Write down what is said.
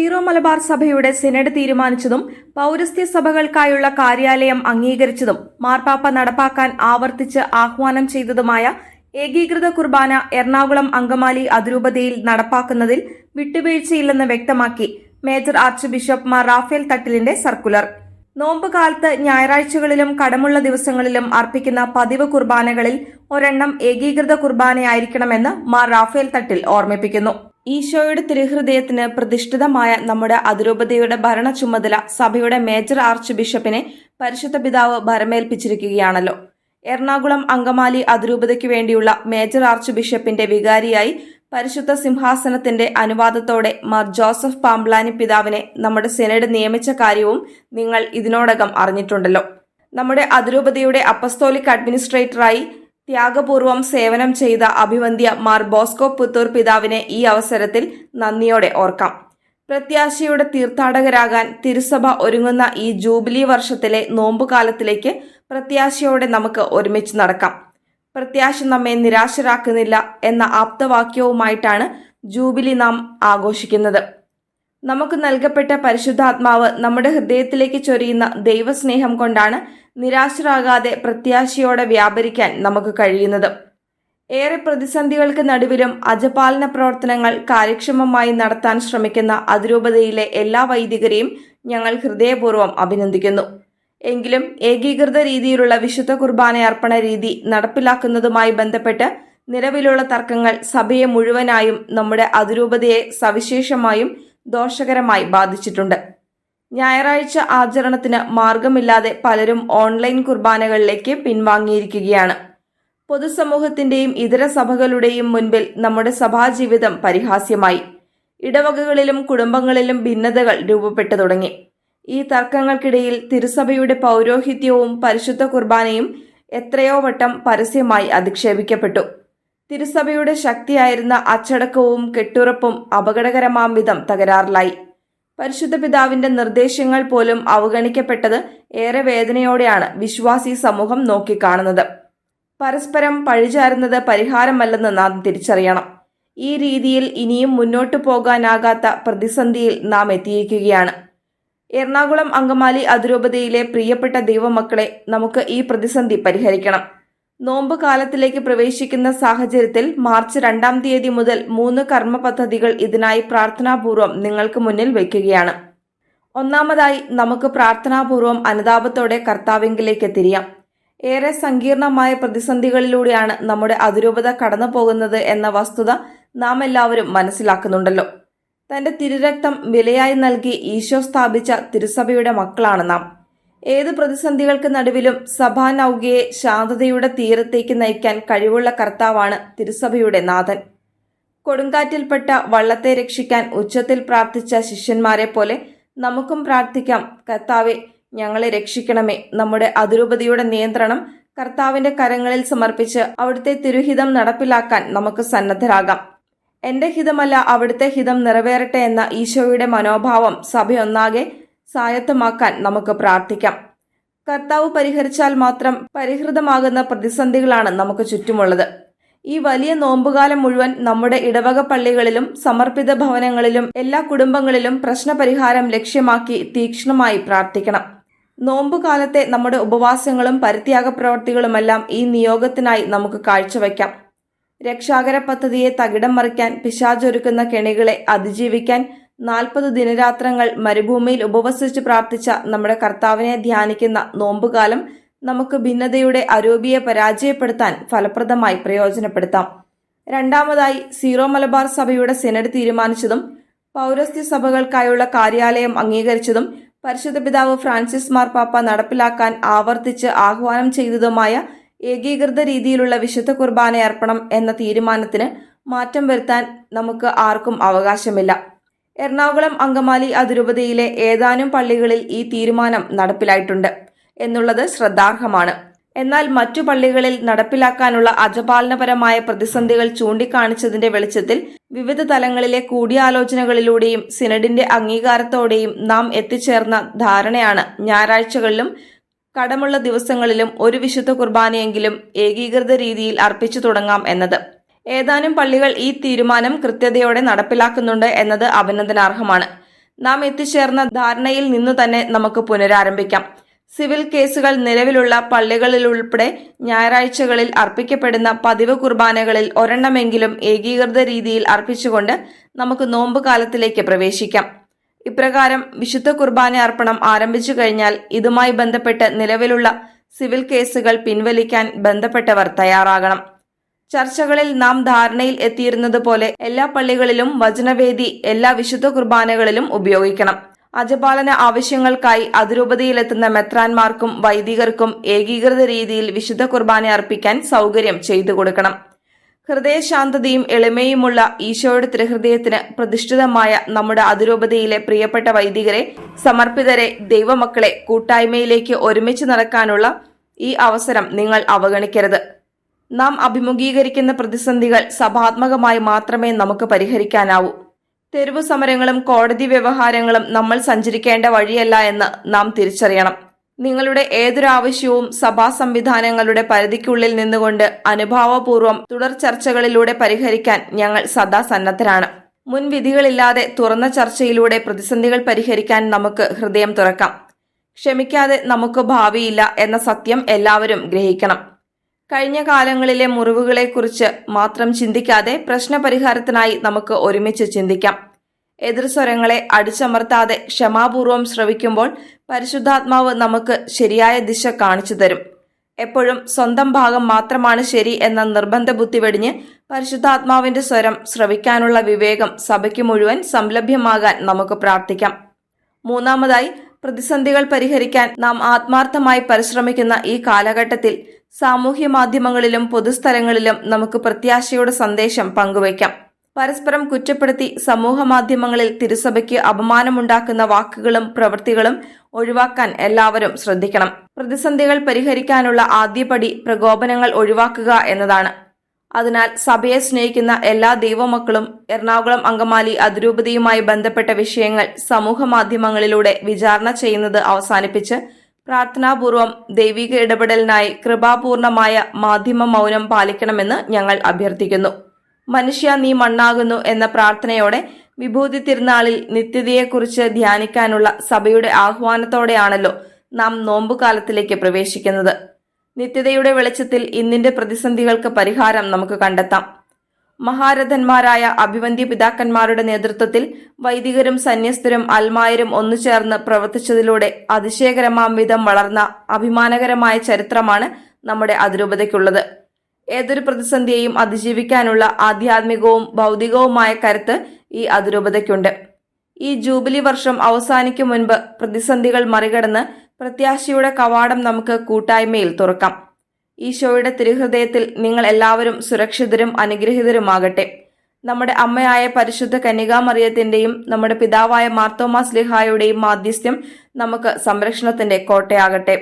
Zero Malabar സഭയുടെ synod തീരുമാനിച്ചതും പൗരസ്ത്യ സഭകൾക്കായുള്ള കാര്യാലയം അംഗീകരിച്ചതും മാർപ്പാപ്പ നടപ്പാക്കാൻ ആവർത്തിച്ച് ആഹ്വാനം ചെയ്തതുമായ ഏകീകൃത കുർബാന എറണാകുളം അങ്കമാലി അതിരൂപതയിൽ നടപ്പാക്കുന്നതിൽ വിട്ടുവീഴ്ചയില്ലെന്ന് വ്യക്തമാക്കി major archbishop Mar Rafale തട്ടിലിന്റെ സർക്കുലർ. നോമ്പ് കാലത്ത് ഞായറാഴ്ചകളിലും കടമുള്ള ദിവസങ്ങളിലും അർപ്പിക്കുന്ന പതിവ് കുർബാനകളിൽ ഒരെണ്ണം ഏകീകൃത കുർബാനയായിരിക്കണമെന്ന് മാർ റാഫേൽ തട്ടിൽ ഓർമ്മിപ്പിക്കുന്നു. ഈശോയുടെ തിരുഹൃദയത്തിന് പ്രതിഷ്ഠിതമായ നമ്മുടെ അതിരൂപതയുടെ ഭരണ ചുമതല സഭയുടെ മേജർ ആർച്ച് ബിഷപ്പിനെ പരിശുദ്ധ പിതാവ് ഭരമേൽപ്പിച്ചിരിക്കുകയാണല്ലോ. എറണാകുളം അങ്കമാലി അതിരൂപതയ്ക്ക് വേണ്ടിയുള്ള മേജർ ആർച്ച് ബിഷപ്പിന്റെ വികാരിയായി പരിശുദ്ധ സിംഹാസനത്തിന്റെ അനുവാദത്തോടെ മാർ ജോസഫ് പാംബ്ലാനി പിതാവിനെ നമ്മുടെ സെനഡ് നിയമിച്ച കാര്യവും നിങ്ങൾ ഇതിനോടകം അറിഞ്ഞിട്ടുണ്ടല്ലോ. നമ്മുടെ അതിരൂപതയുടെ അപ്പസ്തോലിക് അഡ്മിനിസ്ട്രേറ്ററായി ത്യാഗപൂർവം സേവനം ചെയ്ത അഭിവന്ധ്യ മാർ ബോസ്കോ പുത്തൂർ പിതാവിനെ ഈ അവസരത്തിൽ നന്ദിയോടെ ഓർക്കാം. പ്രത്യാശയുടെ തീർത്ഥാടകരാകാൻ തിരുസഭ ഒരുങ്ങുന്ന ഈ ജൂബിലി വർഷത്തിലെ നോമ്പുകാലത്തിലേക്ക് പ്രത്യാശയോടെ നമുക്ക് ഒരുമിച്ച് നടക്കാം. പ്രത്യാശ നമ്മെ നിരാശരാക്കുന്നില്ല എന്ന ആപ്തവാക്യവുമായിട്ടാണ് ജൂബിലി നാം ആഘോഷിക്കുന്നത്. നമുക്ക് നൽകപ്പെട്ട പരിശുദ്ധാത്മാവ് നമ്മുടെ ഹൃദയത്തിലേക്ക് ചൊരിയുന്ന ദൈവസ്നേഹം കൊണ്ടാണ് നിരാശരാകാതെ പ്രത്യാശയോടെ വ്യാപരിക്കാൻ നമുക്ക് കഴിയുന്നത്. ഏറെ പ്രതിസന്ധികൾക്ക് നടുവിലും അജപാലന പ്രവർത്തനങ്ങൾ കാര്യക്ഷമമായി നടത്താൻ ശ്രമിക്കുന്ന അതിരൂപതയിലെ എല്ലാ വൈദികരെയും ഞങ്ങൾ ഹൃദയപൂർവം അഭിനന്ദിക്കുന്നു. എങ്കിലും ഏകീകൃത രീതിയിലുള്ള വിശുദ്ധ കുർബാന അർപ്പണ രീതി നടപ്പിലാക്കുന്നതുമായി ബന്ധപ്പെട്ട് നിലവിലുള്ള തർക്കങ്ങൾ സഭയെ മുഴുവനായും നമ്മുടെ അതിരൂപതയെ സവിശേഷമായും ദോഷകരമായി ബാധിച്ചിട്ടുണ്ട്. ഞായറാഴ്ച ആചരണത്തിന് മാർഗമില്ലാതെ പലരും ഓൺലൈൻ കുർബാനകളിലേക്ക് പിൻവാങ്ങിയിരിക്കുകയാണ്. പൊതുസമൂഹത്തിന്റെയും ഇതര സഭകളുടെയും മുൻപിൽ നമ്മുടെ സഭാജീവിതം പരിഹാസ്യമായി. ഇടവകകളിലും കുടുംബങ്ങളിലും ഭിന്നതകൾ രൂപപ്പെട്ടു തുടങ്ങി. ഈ തർക്കങ്ങൾക്കിടയിൽ തിരുസഭയുടെ പൗരോഹിത്യവും പരിശുദ്ധ കുർബാനയും എത്രയോ വട്ടം പരസ്യമായി അധിക്ഷേപിക്കപ്പെട്ടു. തിരുസഭയുടെ ശക്തിയായിരുന്ന അച്ചടക്കവും കെട്ടുറപ്പും അപകടകരമാം വിധം തകരാറിലായി. പരിശുദ്ധ പിതാവിന്റെ നിർദ്ദേശങ്ങൾ പോലും അവഗണിക്കപ്പെട്ടത് ഏറെ വേദനയോടെയാണ് വിശ്വാസി സമൂഹം നോക്കിക്കാണുന്നത്. പരസ്പരം പഴിചാരുന്നത് പരിഹാരമല്ലെന്ന് നാം തിരിച്ചറിയണം. ഈ രീതിയിൽ ഇനിയും മുന്നോട്ടു പോകാനാകാത്ത പ്രതിസന്ധിയിൽ നാം എത്തിയിരിക്കുകയാണ്. എറണാകുളം അങ്കമാലി അതിരൂപതയിലെ പ്രിയപ്പെട്ട ദൈവമക്കളെ നമുക്ക് ഈ പ്രതിസന്ധി പരിഹരിക്കണം. നോമ്പ് കാലത്തിലേക്ക് പ്രവേശിക്കുന്ന സാഹചര്യത്തിൽ മാർച്ച് രണ്ടാം തീയതി മുതൽ മൂന്ന് കർമ്മ പദ്ധതികൾ ഇതിനായി പ്രാർത്ഥനാപൂർവം നിങ്ങൾക്ക് മുന്നിൽ വയ്ക്കുകയാണ് ഒന്നാമതായി നമുക്ക് പ്രാർത്ഥനാപൂർവം അനുതാപത്തോടെ കർത്താവിങ്കിലേക്ക് തിരിയാം. ഏറെ സങ്കീർണമായ പ്രതിസന്ധികളിലൂടെയാണ് നമ്മുടെ അതിരൂപത കടന്നു പോകുന്നത് എന്ന വസ്തുത നാം എല്ലാവരും മനസ്സിലാക്കുന്നുണ്ടല്ലോ. തന്റെ തിരുരക്തം വിലയായി നൽകി ഈശോ സ്ഥാപിച്ച തിരുസഭയുടെ മക്കളാണ് നാം ഏത് പ്രതിസന്ധികൾക്ക് നടുവിലും സഭാ നൗകയെ ശാന്തതയുടെ തീരത്തേക്ക് നയിക്കാൻ കഴിവുള്ള കർത്താവാണ് തിരുസഭയുടെ നാഥൻ. കൊടുങ്കാറ്റിൽപ്പെട്ട വള്ളത്തെ രക്ഷിക്കാൻ ഉച്ചത്തിൽ പ്രാർത്ഥിച്ച ശിഷ്യന്മാരെ പോലെ നമുക്കും പ്രാർത്ഥിക്കാം. കർത്താവെ ഞങ്ങളെ രക്ഷിക്കണമേ. നമ്മുടെ അതിരൂപതയുടെ നിയന്ത്രണം കർത്താവിന്റെ കരങ്ങളിൽ സമർപ്പിച്ച് അവിടുത്തെ തിരുഹിതം നടപ്പിലാക്കാൻ നമുക്ക് സന്നദ്ധരാകാം. എന്റെ ഹിതമല്ല അവിടുത്തെ ഹിതം നിറവേറട്ടെ എന്ന ഈശോയുടെ മനോഭാവം സഭയൊന്നാകെ സായത്തമാക്കാൻ നമുക്ക് പ്രാർത്ഥിക്കാം. കർത്താവ് പരിഹരിച്ചാൽ മാത്രം പരിഹൃതമാകുന്ന പ്രതിസന്ധികളാണ് നമുക്ക് ചുറ്റുമുള്ളത്. ഈ വലിയ നോമ്പുകാലം മുഴുവൻ നമ്മുടെ ഇടവക പള്ളികളിലും സമർപ്പിത ഭവനങ്ങളിലും എല്ലാ കുടുംബങ്ങളിലും പ്രശ്നപരിഹാരം ലക്ഷ്യമാക്കി തീക്ഷ്ണമായി പ്രാർത്ഥിക്കണം. നോമ്പുകാലത്തെ നമ്മുടെ ഉപവാസങ്ങളും പരിത്യാഗ പ്രവർത്തികളുമെല്ലാം ഈ നിയോഗത്തിനായി നമുക്ക് കാഴ്ചവെക്കാം രക്ഷാകര പദ്ധതിയെ തകിടം മറിക്കാൻ പിശാചൊരുക്കുന്ന കെണികളെ അതിജീവിക്കാൻ നാൽപ്പത് ദിനരാത്രങ്ങൾ മരുഭൂമിയിൽ ഉപവസിച്ച് പ്രാർത്ഥിച്ച നമ്മുടെ കർത്താവിനെ ധ്യാനിക്കുന്ന നോമ്പുകാലം നമുക്ക് ഭിന്നതയുടെ അരൂപിയെ പരാജയപ്പെടുത്താൻ ഫലപ്രദമായി പ്രയോജനപ്പെടുത്താം. രണ്ടാമതായി സീറോ മലബാർ സഭയുടെ സെനഡ് തീരുമാനിച്ചതും പൗരസ്ത്യ സഭകൾക്കായുള്ള കാര്യാലയം അംഗീകരിച്ചതും പരിശുദ്ധ പിതാവ് ഫ്രാൻസിസ് മാർപ്പാപ്പ നടപ്പിലാക്കാൻ ആവർത്തിച്ച് ആഹ്വാനം ചെയ്തതുമായ ഏകീകൃത രീതിയിലുള്ള വിശുദ്ധ കുർബാന അർപ്പണം എന്ന തീരുമാനത്തിന് മാറ്റം വരുത്താൻ നമുക്ക് ആർക്കും അവകാശമില്ല. എറണാകുളം അങ്കമാലി അതിരൂപതയിലെ ഏതാനും പള്ളികളിൽ ഈ തീരുമാനം നടപ്പിലായിട്ടുണ്ട് എന്നുള്ളത് ശ്രദ്ധാർഹമാണ്. എന്നാൽ മറ്റു പള്ളികളിൽ നടപ്പിലാക്കാനുള്ള അജപാലനപരമായ പ്രതിസന്ധികൾ ചൂണ്ടിക്കാണിച്ചതിന്റെ വെളിച്ചത്തിൽ വിവിധ തലങ്ങളിലെ കൂടിയാലോചനകളിലൂടെയും സിനഡിന്റെ അംഗീകാരത്തോടെയും നാം എത്തിച്ചേർന്ന ധാരണയാണ് ഞായറാഴ്ചകളിലും കടമുള്ള ദിവസങ്ങളിലും ഒരു വിശുദ്ധ കുർബാനയെങ്കിലും ഏകീകൃത രീതിയിൽ അർപ്പിച്ചു തുടങ്ങാം എന്നത്. ഏതാനും പള്ളികൾ ഈ തീരുമാനം കൃത്യതയോടെ നടപ്പിലാക്കുന്നുണ്ട് എന്നത് അഭിനന്ദനാർഹമാണ്. നാം എത്തിച്ചേർന്ന ധാരണയിൽ നിന്നു തന്നെ നമുക്ക് പുനരാരംഭിക്കാം. സിവിൽ കേസുകൾ നിലവിലുള്ള പള്ളികളിലുൾപ്പെടെ ഞായറാഴ്ചകളിൽ അർപ്പിക്കപ്പെടുന്ന പതിവ് കുർബാനകളിൽ ഒരെണ്ണമെങ്കിലും ഏകീകൃത രീതിയിൽ അർപ്പിച്ചുകൊണ്ട് നമുക്ക് നോമ്പ് കാലത്തിലേക്ക് പ്രവേശിക്കാം. ഇപ്രകാരം വിശുദ്ധ കുർബാന അർപ്പണം ആരംഭിച്ചു കഴിഞ്ഞാൽ ഇതുമായി ബന്ധപ്പെട്ട് നിലവിലുള്ള സിവിൽ കേസുകൾ പിൻവലിക്കാൻ ബന്ധപ്പെട്ടവർ തയ്യാറാകണം. ചർച്ചകളിൽ നാം ധാരണയിൽ എത്തിയിരുന്നത് പോലെ എല്ലാ പള്ളികളിലും വചനവേദി എല്ലാ വിശുദ്ധ കുർബാനകളിലും ഉപയോഗിക്കണം. അജപാലന ആവശ്യങ്ങൾക്കായി അതിരൂപതയിലെത്തുന്ന മെത്രാന്മാർക്കും വൈദികർക്കും ഏകീകൃത രീതിയിൽ വിശുദ്ധ കുർബാന അർപ്പിക്കാൻ സൗകര്യം ചെയ്തു കൊടുക്കണം. ഹൃദയശാന്തതയും എളിമയുമുള്ള ഈശോയുടെ തിരുഹൃദയത്തിന് പ്രതിഷ്ഠിതമായ നമ്മുടെ അതിരൂപതയിലെ പ്രിയപ്പെട്ട വൈദികരെ സമർപ്പിതരെ ദൈവമക്കളെ കൂട്ടായ്മയിലേക്ക് ഒരുമിച്ച് നടക്കാനുള്ള ഈ അവസരം നിങ്ങൾ അവഗണിക്കരുത്. നാം അഭിമുഖീകരിക്കുന്ന പ്രതിസന്ധികൾ സഭാത്മകമായി മാത്രമേ നമുക്ക് പരിഹരിക്കാനാവൂ. തെരുവു സമരങ്ങളും കോടതി വ്യവഹാരങ്ങളും നമ്മൾ സഞ്ചരിക്കേണ്ട വഴിയല്ല എന്ന് നാം തിരിച്ചറിയണം. നിങ്ങളുടെ ഏതൊരാവശ്യവും സഭാ സംവിധാനങ്ങളുടെ പരിധിക്കുള്ളിൽ നിന്നുകൊണ്ട് അനുഭാവപൂർവം തുടർ ചർച്ചകളിലൂടെ പരിഹരിക്കാൻ ഞങ്ങൾ സദാ സന്നദ്ധരാണ്. മുൻവിധികളില്ലാതെ തുറന്ന ചർച്ചയിലൂടെ പ്രതിസന്ധികൾ പരിഹരിക്കാൻ നമുക്ക് ഹൃദയം തുറക്കാം. ക്ഷമിക്കാതെ നമുക്ക് ഭാവിയില്ല എന്ന സത്യം എല്ലാവരും ഗ്രഹിക്കണം. കഴിഞ്ഞ കാലങ്ങളിലെ മുറിവുകളെക്കുറിച്ച് മാത്രം ചിന്തിക്കാതെ പ്രശ്നപരിഹാരത്തിനായി നമുക്ക് ഒരുമിച്ച് ചിന്തിക്കാം. എതിർസ്വരങ്ങളെ അടിച്ചമർത്താതെ ക്ഷമാപൂർവം ശ്രവിക്കുമ്പോൾ പരിശുദ്ധാത്മാവ് നമുക്ക് ശരിയായ ദിശ കാണിച്ചു തരും. എപ്പോഴും സ്വന്തം ഭാഗം മാത്രമാണ് ശരി എന്ന നിർബന്ധ ബുദ്ധി വെടിഞ്ഞ് പരിശുദ്ധാത്മാവിന്റെ സ്വരം ശ്രവിക്കാനുള്ള വിവേകം സഭയ്ക്ക് മുഴുവൻ സംലഭ്യമാകാൻ നമുക്ക് പ്രാർത്ഥിക്കാം. മൂന്നാമതായി പ്രതിസന്ധികൾ പരിഹരിക്കാൻ നാം ആത്മാർത്ഥമായി പരിശ്രമിക്കുന്ന ഈ കാലഘട്ടത്തിൽ സാമൂഹ്യ മാധ്യമങ്ങളിലും പൊതുസ്ഥലങ്ങളിലും നമുക്ക് പ്രത്യാശയുടെ സന്ദേശം പങ്കുവയ്ക്കാം. പരസ്പരം കുറ്റപ്പെടുത്തി സമൂഹമാധ്യമങ്ങളിൽ തിരുസഭയ്ക്ക് അപമാനമുണ്ടാക്കുന്ന വാക്കുകളും പ്രവൃത്തികളും ഒഴിവാക്കാൻ എല്ലാവരും ശ്രദ്ധിക്കണം. പ്രതിസന്ധികൾ പരിഹരിക്കാനുള്ള ആദ്യപടി പ്രകോപനങ്ങൾ ഒഴിവാക്കുക എന്നതാണ്. അതിനാൽ സഭയെ സ്നേഹിക്കുന്ന എല്ലാ ദൈവമക്കളും എറണാകുളം അങ്കമാലി അതിരൂപതയുമായി ബന്ധപ്പെട്ട വിഷയങ്ങൾ സമൂഹമാധ്യമങ്ങളിലൂടെ വിചാരണ ചെയ്യുന്നത് അവസാനിപ്പിച്ച് പ്രാർത്ഥനാപൂർവം ദൈവിക ഇടപെടലിനായി കൃപാപൂർണമായ മാധ്യമ മൗനം പാലിക്കണമെന്ന് ഞങ്ങൾ അഭ്യർത്ഥിക്കുന്നു. മനുഷ്യ നീ മണ്ണാകുന്നു എന്ന പ്രാർത്ഥനയോടെ വിഭൂതി തിരുനാളിൽ നിത്യതയെക്കുറിച്ച് ധ്യാനിക്കാനുള്ള സഭയുടെ ആഹ്വാനത്തോടെയാണല്ലോ നാം നോമ്പുകാലത്തിലേക്ക് പ്രവേശിക്കുന്നത്. നിത്യതയുടെ വെളിച്ചത്തിൽ ഇന്നിന്റെ പ്രതിസന്ധികൾക്ക് പരിഹാരം നമുക്ക് കണ്ടെത്താം. മഹാരഥന്മാരായ അഭിവന്ധ്യ പിതാക്കന്മാരുടെ നേതൃത്വത്തിൽ വൈദികരും സന്യസ്തരും അൽമായരും ഒന്നുചേർന്ന് പ്രവർത്തിച്ചതിലൂടെ അതിശയകരമാം വിധം വളർന്ന അഭിമാനകരമായ ചരിത്രമാണ് നമ്മുടെ അതിരൂപതയ്ക്കുള്ളത്. ഏതൊരു പ്രതിസന്ധിയെയും അതിജീവിക്കാനുള്ള ആധ്യാത്മികവും ഭൗതികവുമായ കരുത്ത് ഈ അതിരൂപതയ്ക്കുണ്ട്. ഈ ജൂബിലി വർഷം അവസാനിക്കും മുൻപ് പ്രതിസന്ധികൾ മറികടന്ന് പ്രത്യാശയുടെ കവാടം നമുക്ക് കൂട്ടായ്മയിൽ തുറക്കാം. ഈശോയുടെ തിരുഹൃദയത്തിൽ നിങ്ങൾ എല്ലാവരും സുരക്ഷിതരും അനുഗ്രഹീതരുമാകട്ടെ. നമ്മുടെ അമ്മയായ പരിശുദ്ധ കന്യകാമറിയത്തിന്റെയും നമ്മുടെ പിതാവായ മാർത്തോമാസ് ലിഹായുടെയും മാധ്യസ്ഥ്യം നമുക്ക് സംരക്ഷണത്തിന്റെ കോട്ടയാകട്ടെ.